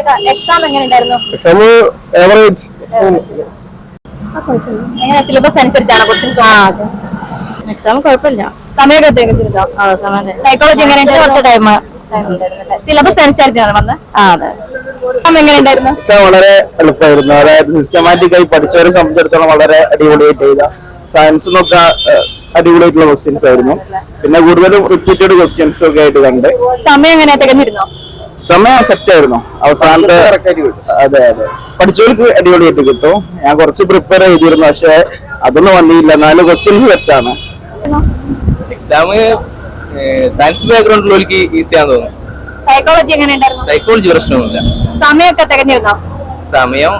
ചേട്ടാ എക്സാം എങ്ങനെ ഉണ്ടായിരുന്നു എക്സാം ആവറേജ് എങ്ങനെ സിലബസ് അനുസരിച്ചാണ് ക്വസ്റ്റ്യൻസ് എക്സാം കുഴപ്പമില്ല. സമയമൊക്കെ തികഞ്ഞിരുന്നോ ആ സമയം സൈക്കോളജി എങ്ങനെ കുറച്ച് ടൈം സിലബസ് അനുസരിച്ചാണ് വന്നത്? ആ അതെ. എക്സാം എങ്ങനെ ഉണ്ടായിരുന്നു എക്സാം വളരെ എളുപ്പമായിരുന്നു. അതായത് സിസ്റ്റമാറ്റിക് ആയി പഠിച്ചവരെ സംബന്ധിച്ചിടത്തോളം വളരെ അടിപൊളിയായിട്ട് ചെയ്ത സയൻസ് നോക്ക ഏഹ്, അടിപൊളിയായിട്ടുള്ള ക്വസ്റ്റ്യൻസ് ആയിരുന്നു. പിന്നെ കൂടുതലും റിപ്പീറ്റഡ് ക്വസ്റ്റ്യൻസ് ഒക്കെ ആയിട്ട് കണ്ട്. സമയം എങ്ങനെ തികഞ്ഞിരുന്നോ? സമയം സെറ്റ് ആയിരുന്നു അവസാനത്തെ അതെ അതെ. പഠിച്ചവർക്ക് അടിപൊളിയായിട്ട് കിട്ടും. ഞാൻ കുറച്ച് പ്രിപ്പയർ ചെയ്തിരുന്നു പക്ഷെ അതൊന്നും വന്നില്ല. നാല് ക്വസ്റ്റ്യൻസ് സെറ്റാണ് എക്സാം സയൻസ് ബാക്ക്ഗ്രൗണ്ട് ഉള്ളവർക്ക് ഈസി ആണെന്ന് തോന്നുന്നു. സൈക്കോളജി എങ്ങനെ ഉണ്ടായിരുന്നു? സൈക്കോളജി പ്രശ്നമൊന്നുമില്ല. സമയമൊക്കെ തികഞ്ഞിരുന്നോ? സമയം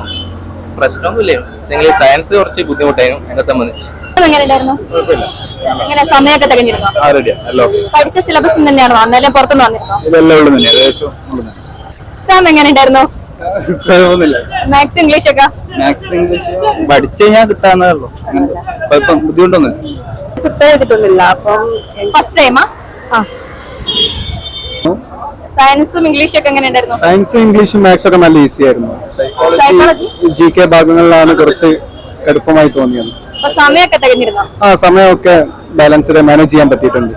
പ്രശ്നമൊന്നുമില്ല. പക്ഷേ സയൻസ് കുറച്ച് ബുദ്ധിമുട്ടായിരുന്നു എന്നെ സംബന്ധിച്ച്. എങ്ങനെ ഉണ്ടായിരുന്നു? കുഴപ്പമില്ല. എങ്ങനെ സമയമൊക്കെ തികഞ്ഞിരുന്നോ? പഠിച്ച സിലബസ് തന്നെയാണോ? അന്നേരം പുറത്തുനിന്ന് വന്നിരുന്നോ? എക്സാം എങ്ങനെ ഉണ്ടായിരുന്നു? മാത്സ് ഇംഗ്ലീഷ് ഒക്കെ? മാത്സ് ഇംഗ്ലീഷ് പഠിച്ചു കഴിഞ്ഞാൽ കിട്ടാന്നേ ഉള്ളൂ. ബുദ്ധിമുട്ടൊന്നും പ്രിപ്പയർ ചെയ്തിട്ടൊന്നുമില്ല അപ്പം ഫസ്റ്റ് ടൈമാ ആ. സയൻസും ഇംഗ്ലീഷും ഒക്കെ എങ്ങനെ ഉണ്ടായിരുന്നു? സയൻസും ഇംഗ്ലീഷും മാത്സ് ഒക്കെ നല്ല ഈസി ആയിരുന്നു. സൈക്കോളജി ജി കെ ഭാഗങ്ങളിലാണ് കുറച്ച് എളുപ്പമായി തോന്നിയത്. സമയമൊക്കെ തികഞ്ഞിരുന്നോ? ആ സമയമൊക്കെ ബാലൻസ്ഡ് മാനേജ് ചെയ്യാൻ പറ്റിയിട്ടുണ്ട്.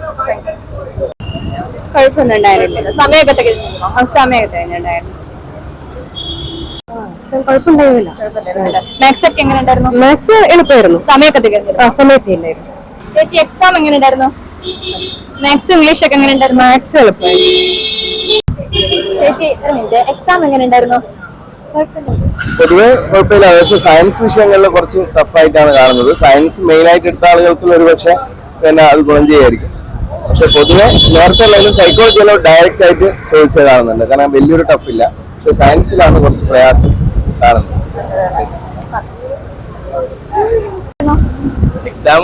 കുഴപ്പമൊന്നും ഉണ്ടായിരുന്നില്ല. സമയമൊക്കെ തികഞ്ഞിരുന്നോ? ആ സമയമൊക്കെ ഉണ്ടായിരുന്നു കുഴപ്പമുണ്ടായിരുന്നില്ല. മാത്സ് ഒക്കെ എങ്ങനെ ഉണ്ടായിരുന്നു? മാത്സ് എളുപ്പമായിരുന്നു. സമയമൊക്കെ തികഞ്ഞിരുന്നു? ആ സമയത്ത് ഇല്ലായിരുന്നു. ചേച്ചി എക്സാം എങ്ങനെ ഉണ്ടായിരുന്നു? മാത്സ് ഇംഗ്ലീഷ് ഒക്കെ എങ്ങനെ ഉണ്ടായിരുന്നു? മാത്സ് എളുപ്പമായിരുന്നു. ചേച്ചി ഒരു മിനിറ്റ് എക്സാം എങ്ങനെ ഉണ്ടായിരുന്നു? പൊതുവെ കുഴപ്പമില്ല. പക്ഷെ സയൻസ് വിഷയങ്ങളിൽ കുറച്ച് ടഫായിട്ടാണ് കാണുന്നത്. സയൻസ് മെയിൻ ആയിട്ട് എടുത്ത ആളുകൾക്ക് ഒരുപക്ഷെ പിന്നെ അത് ഗുണം ചെയ്യായിരിക്കും. പക്ഷെ പൊതുവെ നേരത്തെ എല്ലാവരും സൈക്കോളജിയിലോ ഡയറക്റ്റ് ആയിട്ട് ചോദിച്ചത് കാണുന്നുണ്ട് കാരണം വലിയൊരു ടഫ് ഇല്ല. പക്ഷെ സയൻസിലാണ് കുറച്ച് പ്രയാസം കാണുന്നത്. എക്സാം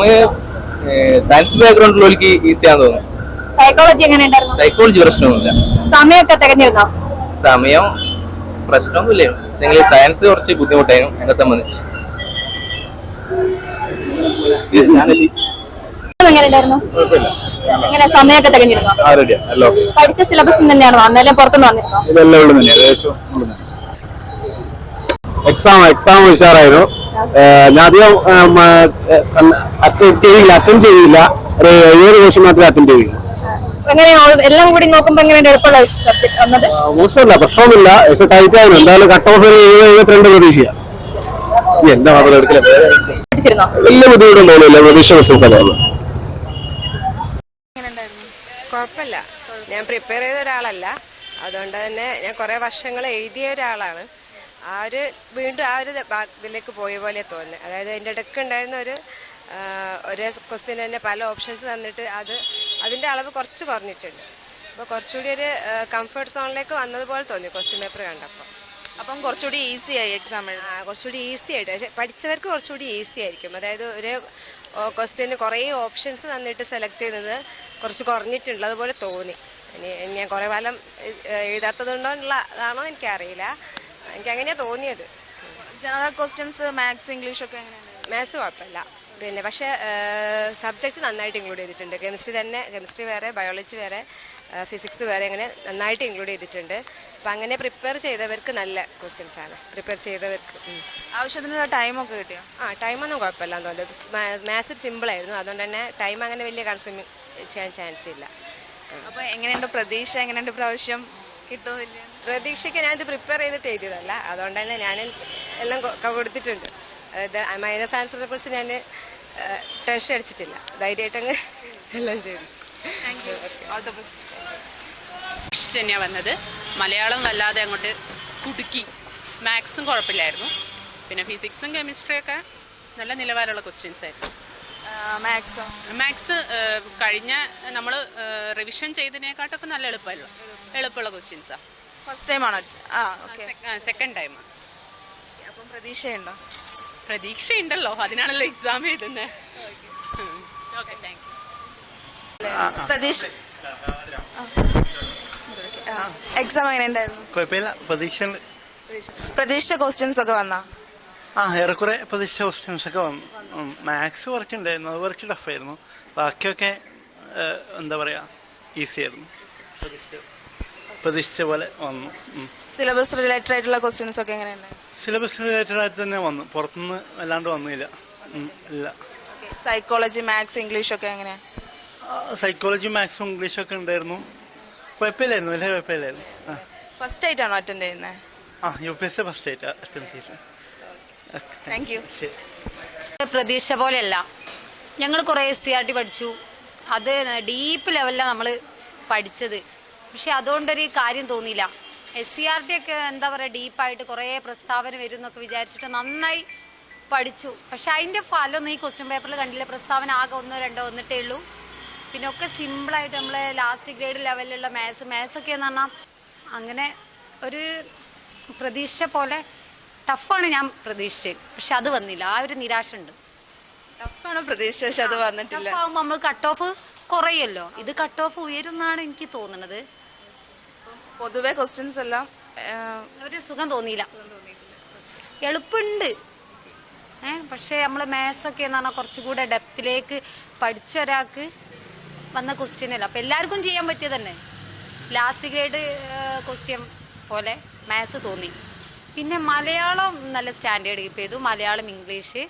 സയൻസ് ബാക്ക്ഗ്രൗണ്ടിൽ ഒരിക്കൽ ഈസി ആണെന്ന് തോന്നുന്നു. സൈക്കോളജി എങ്ങനെ ഉണ്ടായിരുന്നു? സൈക്കോളജി പ്രശ്നമൊന്നുമില്ല. സമയമൊക്കെ തികഞ്ഞിരുന്നോ? സമയം പ്രശ്നമൊന്നുമില്ല. പക്ഷേ സയൻസ് കുറച്ച് ബുദ്ധിമുട്ടായിരുന്നു എന്നെ സംബന്ധിച്ച്. സമയമൊക്കെ തികഞ്ഞിരുന്നോ പഠിച്ച സിലബസ് തന്നെയാണോ? അന്നേരം പുറത്തുനിന്ന് വന്നിരുന്നോ? ഇതെല്ലാം ഉള്ളു എക്സാം എക്സാം ഉഷാറായിരുന്നു. ഞാൻ അധികം അറ്റൻഡ് ചെയ്യില്ല അറ്റൻഡ് ഒരു ഏഴ് വർഷം മാത്രമേ അറ്റൻഡ് ചെയ്യില്ല എങ്ങനെ എല്ലാം കൂടി നോക്കുമ്പോ എങ്ങനെ എളുപ്പമുള്ള സബ്ജക്ട് വന്നത്? മോശമല്ല പ്രശ്നമൊന്നുമില്ല. പക്ഷെ ടൈറ്റ് ആയിരുന്നു എന്തായാലും കട്ട് ഓഫ് ഏഴ് എഴുപത്തിരണ്ട് പ്രതീക്ഷ എന്റെ മാത്രം എടുക്കില്ല പഠിച്ചിരുന്നോ? വലിയ ബുദ്ധിമുട്ടും തോന്നില്ല പ്രതീക്ഷ ക്വസ്റ്റൻസ് ആണ് കുഴപ്പമില്ല. ഞാൻ പ്രിപ്പയർ ചെയ്ത ഒരാളല്ല. അതുകൊണ്ട് തന്നെ ഞാൻ കുറേ വർഷങ്ങൾ എഴുതിയ ഒരാളാണ്. ആ ഒരു വീണ്ടും ആ ഒരു ഇതിലേക്ക് പോയ പോലെ തോന്നി അതായത് അതിന്റെ ഇടയ്ക്ക് ഉണ്ടായിരുന്ന ഒരു ഒരേ ക്വസ്റ്റ്യൻ തന്നെ പല ഓപ്ഷൻസ് തന്നിട്ട് അത് അതിന്റെ അളവ് കുറച്ച് കുറഞ്ഞിട്ടുണ്ട്. അപ്പോൾ കുറച്ചുകൂടി ഒരു കംഫർട്ട് സോണിലേക്ക് വന്നതുപോലെ തോന്നി ക്വസ്റ്റ്യൻ പേപ്പർ കണ്ടപ്പോൾ അപ്പം കുറച്ചുകൂടി ഈസി ആയി എക്സാം എഴുതാം ആ, കുറച്ചുകൂടി ഈസി ആയിട്ട്. പക്ഷെ പഠിച്ചവർക്ക് കുറച്ചുകൂടി ഈസി ആയിരിക്കും. അതായത് ഒരു ക്വസ്റ്റ്യന് കുറേ ഓപ്ഷൻസ് തന്നിട്ട് സെലക്ട് ചെയ്യുന്നത് കുറച്ച് കുറഞ്ഞിട്ടുണ്ട് അതുപോലെ തോന്നി. ഇനി ഞാൻ കുറേ കാലം എഴുതാത്തതുണ്ടോ എഴുതാത്തതുകൊണ്ടോ ഉള്ളതാണോ എനിക്കറിയില്ല. എനിക്ക് അങ്ങനെയാ തോന്നിയത്. ജനറൽ ക്വസ്റ്റ്യൻസ് മാത്സ് ഇംഗ്ലീഷ് ഒക്കെ എങ്ങനെയാണ് മാത്സ് കുഴപ്പമില്ല. പിന്നെ പക്ഷേ സബ്ജക്റ്റ് നന്നായിട്ട് ഇൻക്ലൂഡ് ചെയ്തിട്ടുണ്ട്. കെമിസ്ട്രി തന്നെ കെമിസ്ട്രി വേറെ ബയോളജി വേറെ ഫിസിക്സ് വേറെ അങ്ങനെ നന്നായിട്ട് ഇൻക്ലൂഡ് ചെയ്തിട്ടുണ്ട്. അപ്പം അങ്ങനെ പ്രിപ്പയർ ചെയ്തവർക്ക് നല്ല ക്വസ്റ്റ്യൻസ് ആണ്. പ്രിപ്പയർ ചെയ്തവർക്ക്. ആവശ്യത്തിനുള്ള ടൈമൊക്കെ കിട്ടിയോ? ആ ടൈമൊന്നും കുഴപ്പമില്ല തോന്നുന്നു മാത്സ് സിമ്പിൾ ആയിരുന്നു. അതുകൊണ്ട് തന്നെ ടൈം അങ്ങനെ വലിയ കൺസ്യൂം ചെയ്യാൻ ചാൻസ് ഇല്ല. അപ്പോൾ എങ്ങനെയുണ്ട് പ്രതീക്ഷ? എങ്ങനെയുണ്ട് പ്രാവശ്യം? കിട്ടുമില്ല പ്രതീക്ഷയ്ക്ക് ഞാനിത് പ്രിപ്പയർ ചെയ്തിട്ട് എഴുതിയതല്ല. അതുകൊണ്ട് തന്നെ ഞാൻ എല്ലാം കൊടുത്തിട്ടുണ്ട് അതായത് മൈനസ് ആൻസറിനെ കുറിച്ച് ഞാൻ ടെൻഷൻ അടിച്ചിട്ടില്ല. ധൈര്യമായിട്ടങ്ങ് എല്ലാം ചെയ്തു. താങ്ക് ഓൾ ദ ബെസ്റ്റ് തന്നെയാണ് വന്നത്. മലയാളം വല്ലാതെ അങ്ങോട്ട് കുടുക്കി. മാത്സും കുഴപ്പമില്ലായിരുന്നു. പിന്നെ ഫിസിക്സും കെമിസ്ട്രിയൊക്കെ നല്ല നിലവാരമുള്ള ക്വസ്റ്റ്യൻസ് ആയിരുന്നു. മാത്സോ മാത്സ് കഴിഞ്ഞ നമ്മൾ റിവിഷൻ ചെയ്തതിനെക്കാട്ടൊക്കെ നല്ല എളുപ്പമല്ലോ എളുപ്പമുള്ള ക്വസ്റ്റ്യൻസാണ് ഫസ്റ്റ് ടൈം ആണോ? ആ ഓക്കെ സെക്കൻഡ് ടൈം അപ്പം പ്രതീക്ഷയുണ്ടോ? പ്രതീക്ഷയുണ്ടല്ലോ. അതിനാണല്ലോ എക്സാം എഴുതുന്നത് ഓക്കെ താങ്ക് യു പ്രതീക്ഷ എക്സാം എങ്ങനെയുണ്ടായിരുന്നു കുഴപ്പമില്ല. പ്രതീക്ഷ പ്രതീക്ഷ ക്വസ്റ്റ്യൻസ് ഒക്കെ വന്നാ? ആ ഏറെക്കുറെ പ്രതീക്ഷ ക്വസ്റ്റ്യൻസ് ഒക്കെ വന്നു. മാത്സ് കുറച്ചുണ്ടായിരുന്നു. അത് കുറച്ച് ടഫായിരുന്നു ബാക്കിയൊക്കെ എന്താ പറയാ ഈസി ആയിരുന്നു. പ്രതീക്ഷിച്ച പോലെ വന്നു. സിലബസ് റിലേറ്റഡ് ആയിട്ടുള്ള ക്വസ്റ്റ്യൻസ് ഒക്കെ എങ്ങനെയാണ് സിലബസ് റിലേറ്റഡ് ആയിട്ട് തന്നെ വന്നു. പുറത്തുനിന്ന് അല്ലാണ്ട് വന്നില്ല. ഇല്ല. സൈക്കോളജി മാത്സ് ഇംഗ്ലീഷ് ഒക്കെ എങ്ങനെയാണ് സൈക്കോളജി മാത്സും ഇംഗ്ലീഷും ഒക്കെ ഉണ്ടായിരുന്നു. കുഴപ്പമില്ലായിരുന്നു. വലിയ കുഴപ്പമില്ലായിരുന്നു. ഫസ്റ്റ് ആയിട്ടാണോ അറ്റൻഡ് ചെയ്യുന്നത് ആ U P S C first ആയിട്ട് അറ്റൻഡ് ചെയ്തു താങ്ക് യു ശരി. പ്രതീക്ഷ പോലെയല്ല. ഞങ്ങൾ കുറേ എസ് സി ആർ ടി പഠിച്ചു. അത് ഡീപ്പ് ലെവലിലാണ് നമ്മൾ പഠിച്ചത്. പക്ഷെ അതുകൊണ്ടൊരു കാര്യം തോന്നിയില്ല. എസ് സി ആർ ടി ഒക്കെ എന്താ പറയുക ഡീപ്പായിട്ട് കുറേ പ്രസ്താവന വരും എന്നൊക്കെ വിചാരിച്ചിട്ട് നന്നായി പഠിച്ചു. പക്ഷെ അതിന്റെ ഫലമൊന്നും ഈ ക്വസ്റ്റ്യൻ പേപ്പറിൽ കണ്ടില്ല. പ്രസ്താവന ആകെ ഒന്നോ രണ്ടോ വന്നിട്ടേ ഉള്ളൂ. പിന്നെ ഒക്കെ സിമ്പിളായിട്ട് നമ്മൾ ലാസ്റ്റ് ഗ്രേഡ് ലെവലിലുള്ള മാത്സ് മാത്സ് ഒക്കെ എന്ന് പറഞ്ഞാൽ അങ്ങനെ ഒരു പ്രതീക്ഷ പോലെ ടഫാണ് ഞാൻ പ്രതീക്ഷിച്ചത്. പക്ഷെ അത് വന്നില്ല. ആ ഒരു നിരാശ ഉണ്ട്. ടഫാണ് പ്രതീക്ഷ പക്ഷെ അത് വന്നിട്ടില്ല. ആകുമ്പോൾ നമ്മൾ കട്ട് ഓഫ് കുറയല്ലോ ഇത് കട്ട് ഓഫ് ഉയരുന്നാണ് എനിക്ക് തോന്നുന്നത്. പൊതുവെ ക്വസ്റ്റ്യൻസ് എല്ലാം ഒരു സുഖം തോന്നിയില്ല. എളുപ്പമുണ്ട് ഏ പക്ഷേ നമ്മൾ മാത്സ് ഒക്കെ എന്ന് പറഞ്ഞാൽ കുറച്ചുകൂടെ ഡെപ്തിലേക്ക് പഠിച്ച ഒരാൾക്ക് വന്ന ക്വസ്റ്റ്യൻ അല്ല? അപ്പം എല്ലാവർക്കും ചെയ്യാൻ പറ്റിയത് തന്നെ. ലാസ്റ്റ് ഗ്രേഡ് ക്വസ്റ്റ്യൻ പോലെ മാത്സ് തോന്നി. പിന്നെ മലയാളം നല്ല സ്റ്റാൻഡേർഡ് കീപ്പ് ചെയ്തു. മലയാളം ഇംഗ്ലീഷ്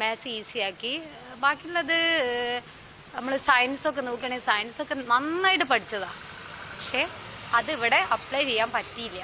മാത്സ് ഈസിയാക്കി ബാക്കിയുള്ളത് നമ്മൾ സയൻസൊക്കെ നോക്കുകയാണെങ്കിൽ സയൻസൊക്കെ നന്നായിട്ട് പഠിച്ചതാണ് പക്ഷേ അതിവിടെ അപ്ലൈ ചെയ്യാൻ പറ്റിയില്ല.